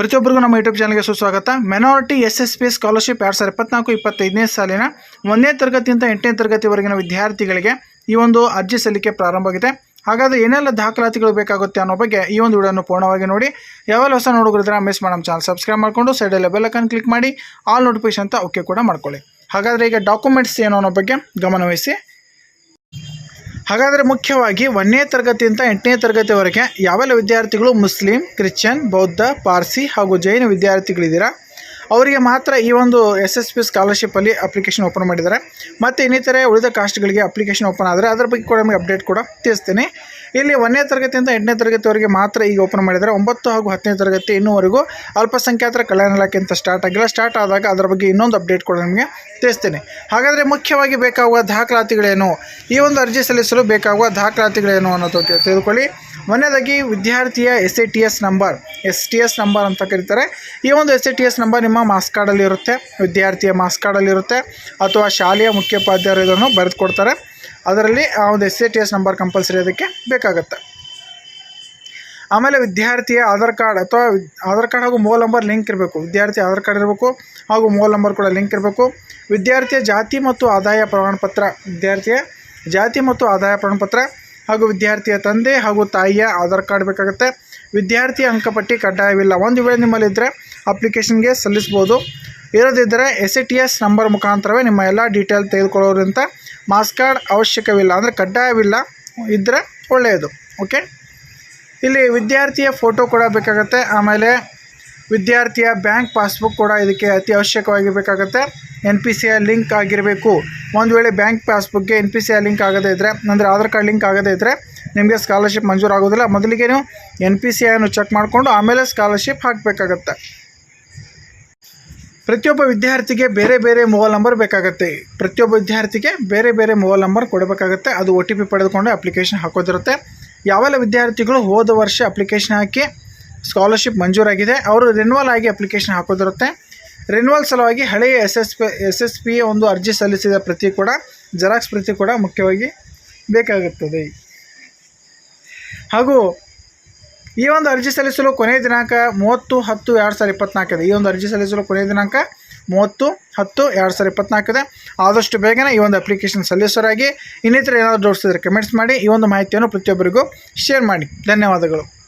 ಪ್ರತಿಯೊಬ್ಬರಿಗೂ ನಮ್ಮ ಯೂಟ್ಯೂಬ್ ಚಾನಲ್ಗೆ ಸುಸ್ವಾಗತ. Minority S S P scholarship ಎರಡು ಸಾವಿರದ ಇಪ್ಪತ್ನಾಲ್ಕು, ಇಪ್ಪತ್ತೈದನೇ ಸಾಲಿನ ಒಂದನೇ ತರಗತಿಯಿಂದ ಎಂಟನೇ ತರಗತಿವರೆಗಿನ ವಿದ್ಯಾರ್ಥಿಗಳಿಗೆ ಈ ಒಂದು ಅರ್ಜಿ ಸಲ್ಲಿಕೆ ಪ್ರಾರಂಭವಾಗಿದೆ ಹಾಗಾದರೆ ಏನೆಲ್ಲ ದಾಖಲಾತಿಗಳು ಬೇಕಾಗುತ್ತೆ ಅನ್ನೋ ಬಗ್ಗೆ ಈ ಒಂದು ವಿಡಿಯೋನ ಪೂರ್ಣವಾಗಿ ನೋಡಿ. ಯಾವೆಲ್ಲ ಹೊಸ ನೋಡುಗರಿದ್ರೆ ಮಿಸ್ ಮಾಡೋಣ ಚಾನಲ್ ಸಬ್ಸ್ಕ್ರೈಬ್ ಮಾಡಿಕೊಂಡು ಸೈಡಲ್ಲಿ ಬೆಲ್ಲಕನ್ ಕ್ಲಿಕ್ ಮಾಡಿ ಆಲ್ ನೋಟಿಫಿಕೇಶನ್ ಅಂತ ಓಕೆ ಕೂಡ ಮಾಡ್ಕೊಳ್ಳಿ. ಹಾಗಾದರೆ ಈಗ ಡಾಕ್ಯುಮೆಂಟ್ಸ್ ಏನು ಅನ್ನೋ ಬಗ್ಗೆ ಗಮನವಹಿಸಿ. ಹಾಗಾದರೆ ಮುಖ್ಯವಾಗಿ ಒಂದನೇ ತರಗತಿಯಿಂದ ಎಂಟನೇ ತರಗತಿವರೆಗೆ ಯಾವೆಲ್ಲ ವಿದ್ಯಾರ್ಥಿಗಳು ಮುಸ್ಲಿಂ, ಕ್ರಿಶ್ಚಿಯನ್, ಬೌದ್ಧ, ಪಾರ್ಸಿ ಹಾಗೂ ಜೈನ ವಿದ್ಯಾರ್ಥಿಗಳಿದ್ದೀರಾ? ಅವರಿಗೆ ಮಾತ್ರ ಈ ಒಂದು ಎಸ್ ಎಸ್ ಪಿ ಸ್ಕಾಲರ್ಶಿಪ್ಪಲ್ಲಿ ಅಪ್ಲಿಕೇಶನ್ ಓಪನ್ ಮಾಡಿದ್ದಾರೆ. ಮತ್ತು ಇನ್ನಿತರೆ ಉಳಿದ ಕಾಸ್ಟ್ಗಳಿಗೆ ಅಪ್ಲಿಕೇಶನ್ ಓಪನ್ ಆದರೆ ಅದರ ಬಗ್ಗೆ ಕೂಡ ನಿಮಗೆ ಅಪ್ಡೇಟ್ ಕೂಡ ತಿಳಿಸ್ತೀನಿ. ಇಲ್ಲಿ ಒಂದನೇ ತರಗತಿಯಿಂದ ಎಂಟನೇ ತರಗತಿವರೆಗೆ ಮಾತ್ರ ಈಗ ಓಪನ್ ಮಾಡಿದರೆ ಒಂಬತ್ತು ಹಾಗೂ ಹತ್ತನೇ ತರಗತಿ ಇನ್ನೂವರೆಗೂ ಅಲ್ಪಸಂಖ್ಯಾತರ ಕಲ್ಯಾಣ ಇಲಾಖೆ ಅಂತ ಸ್ಟಾರ್ಟ್ ಆಗಿಲ್ಲ. ಸ್ಟಾರ್ಟ್ ಆದಾಗ ಅದರ ಬಗ್ಗೆ ಇನ್ನೊಂದು ಅಪ್ಡೇಟ್ ಕೂಡ ನಿಮಗೆ ತಿಳಿಸ್ತೀನಿ. ಹಾಗಾದರೆ ಮುಖ್ಯವಾಗಿ ಬೇಕಾಗುವ ದಾಖಲಾತಿಗಳೇನು? ಈ ಒಂದು ಅರ್ಜಿ ಸಲ್ಲಿಸಲು ಬೇಕಾಗುವ ದಾಖಲಾತಿಗಳೇನು ಅನ್ನೋದು ತಿಳಿದುಕೊಳ್ಳಿ. ಮೊನ್ನೆದಾಗಿ ವಿದ್ಯಾರ್ಥಿಯ S A T S number S T S number ಅಂತ ಕರೀತಾರೆ. ಈ ಒಂದು S A T S number ನಿಮ್ಮ ಮಾಸ್ ಕಾರ್ಡಲ್ಲಿರುತ್ತೆ ವಿದ್ಯಾರ್ಥಿಯ ಮಾಸ್ ಕಾರ್ಡಲ್ಲಿರುತ್ತೆ ಅಥವಾ ಶಾಲೆಯ ಮುಖ್ಯೋಪಾಧ್ಯಾಯರು ಇದನ್ನು ಬರೆದು ಕೊಡ್ತಾರೆ ಅದರಲ್ಲಿ ಆ ಒಂದು S A T S number compulsory ಅದಕ್ಕೆ ಬೇಕಾಗುತ್ತೆ. ಆಮೇಲೆ ವಿದ್ಯಾರ್ಥಿಯ ಆಧಾರ್ ಕಾರ್ಡ್ ಅಥವಾ ಆಧಾರ್ ಕಾರ್ಡ್ ಹಾಗೂ ಮೊಬೈಲ್ ನಂಬರ್ ಲಿಂಕ್ ಇರಬೇಕು. ವಿದ್ಯಾರ್ಥಿ ಆಧಾರ್ ಕಾರ್ಡ್ ಇರಬೇಕು ಹಾಗೂ ಮೊಬೈಲ್ ನಂಬರ್ ಕೂಡ ಲಿಂಕ್ ಇರಬೇಕು. ವಿದ್ಯಾರ್ಥಿಯ ಜಾತಿ ಮತ್ತು ಆದಾಯ ಪ್ರಮಾಣಪತ್ರ, ವಿದ್ಯಾರ್ಥಿಯ ಜಾತಿ ಮತ್ತು ಆದಾಯ ಪ್ರಮಾಣಪತ್ರ ಹಾಗೂ ವಿದ್ಯಾರ್ಥಿಯ ತಂದೆ ಹಾಗೂ ತಾಯಿಯ ಆಧಾರ್ ಕಾರ್ಡ್ ಬೇಕಾಗುತ್ತೆ. ವಿದ್ಯಾರ್ಥಿಯ ಅಂಕಪಟ್ಟಿ ಕಡ್ಡಾಯವಿಲ್ಲ. ಒಂದು ವೇಳೆ ನಿಮ್ಮಲ್ಲಿದ್ದರೆ ಅಪ್ಲಿಕೇಶನ್ಗೆ ಸಲ್ಲಿಸ್ಬೋದು. ಇರೋದಿದ್ದರೆ S A T S number ಮುಖಾಂತರವೇ ನಿಮ್ಮ ಎಲ್ಲ ಡೀಟೇಲ್ ತೆಗೆದುಕೊಳ್ಳೋದ್ರಿಂದ ಮಾಸ್ ಕಾರ್ಡ್ ಅವಶ್ಯಕವಿಲ್ಲ, ಅಂದರೆ ಕಡ್ಡಾಯವಿಲ್ಲ ಇದ್ದರೆ ಒಳ್ಳೆಯದು, ಓಕೆ? ಇಲ್ಲಿ ವಿದ್ಯಾರ್ಥಿಯ ಫೋಟೋ ಕೂಡ ಬೇಕಾಗುತ್ತೆ, ಆಮೇಲೆ ವಿದ್ಯಾರ್ಥಿಯ ಬ್ಯಾಂಕ್ ಪಾಸ್ಬುಕ್ ಕೂಡ ಇದಕ್ಕೆ ಅತಿ ಅವಶ್ಯಕವಾಗಿ ಬೇಕಾಗುತ್ತೆ. N P C I link ಆಗಿರಬೇಕು. ಒಂದು ವೇಳೆ bank ಪಾಸ್ಬುಕ್ಗೆ N P C I link ಆಗದೇ ಇದ್ದರೆ ಅಂದರೆ ಆಧಾರ್ ಕಾರ್ಡ್ ಲಿಂಕ್ ಆಗದೇ ಇದ್ದರೆ ನಿಮಗೆ ಸ್ಕಾಲರ್ಶಿಪ್ ಮಂಜೂರಾಗೋದಿಲ್ಲ ಮೊದಲಿಗೆ ನೀವು ಎನ್ ಪಿ ಸಿ ಐಯನ್ನು ಚೆಕ್ ಮಾಡಿಕೊಂಡು ಆಮೇಲೆ ಸ್ಕಾಲರ್ಶಿಪ್ ಹಾಕಬೇಕಾಗತ್ತೆ. ಪ್ರತಿಯೊಬ್ಬ ವಿದ್ಯಾರ್ಥಿಗೆ ಬೇರೆ ಬೇರೆ ಮೊಬೈಲ್ ನಂಬರ್ ಬೇಕಾಗುತ್ತೆ. ಪ್ರತಿಯೊಬ್ಬ ವಿದ್ಯಾರ್ಥಿಗೆ ಬೇರೆ ಬೇರೆ ಮೊಬೈಲ್ ನಂಬರ್ ಕೊಡಬೇಕಾಗುತ್ತೆ. ಅದು ಒ ಟಿ ಪಿ ಪಡೆದುಕೊಂಡು ಅಪ್ಲಿಕೇಶನ್ ಹಾಕೋದಿರುತ್ತೆ. ಯಾವೆಲ್ಲ ವಿದ್ಯಾರ್ಥಿಗಳು ಹೋದ ವರ್ಷ ಅಪ್ಲಿಕೇಶನ್ ಹಾಕಿ ಸ್ಕಾಲರ್ಶಿಪ್ ಮಂಜೂರಾಗಿದೆ, ಅವರು ರಿನ್ವಲ್ ಆಗಿ ಅಪ್ಲಿಕೇಶನ್ ಹಾಕೋದಿರುತ್ತೆ. ರಿನ್ವಲ್ ಸಲುವಾಗಿ ಹಳೆಯ S S P, S S P ಒಂದು ಅರ್ಜಿ ಸಲ್ಲಿಸಿದ ಪ್ರತಿ ಕೂಡ, ಜೆರಾಕ್ಸ್ ಪ್ರತಿ ಕೂಡ ಮುಖ್ಯವಾಗಿ ಬೇಕಾಗುತ್ತದೆ. ಹಾಗೂ ಈ ಒಂದು ಅರ್ಜಿ ಸಲ್ಲಿಸಲು ಕೊನೆಯ ದಿನಾಂಕ ಮೂವತ್ತು ಹತ್ತು ಎರಡು ಸಾವಿರದ ಇಪ್ಪತ್ನಾಲ್ಕಿದೆ ಈ ಒಂದು ಅರ್ಜಿ ಸಲ್ಲಿಸಲು ಕೊನೆಯ ದಿನಾಂಕ ಮೂವತ್ತು ಹತ್ತು ಎರಡು ಸಾವಿರದ ಇಪ್ಪತ್ನಾಲ್ಕಿದೆ ಆದಷ್ಟು ಬೇಗನೆ ಈ ಒಂದು ಅಪ್ಲಿಕೇಶನ್ ಸಲ್ಲಿಸೋರಾಗಿ ಇನ್ನಿತರ ಏನಾದರೂ ಇದ್ದರೆ ಕಮೆಂಟ್ಸ್ ಮಾಡಿ ಈ ಒಂದು ಮಾಹಿತಿಯನ್ನು ಪ್ರತಿಯೊಬ್ಬರಿಗೂ ಶೇರ್ ಮಾಡಿ. ಧನ್ಯವಾದಗಳು.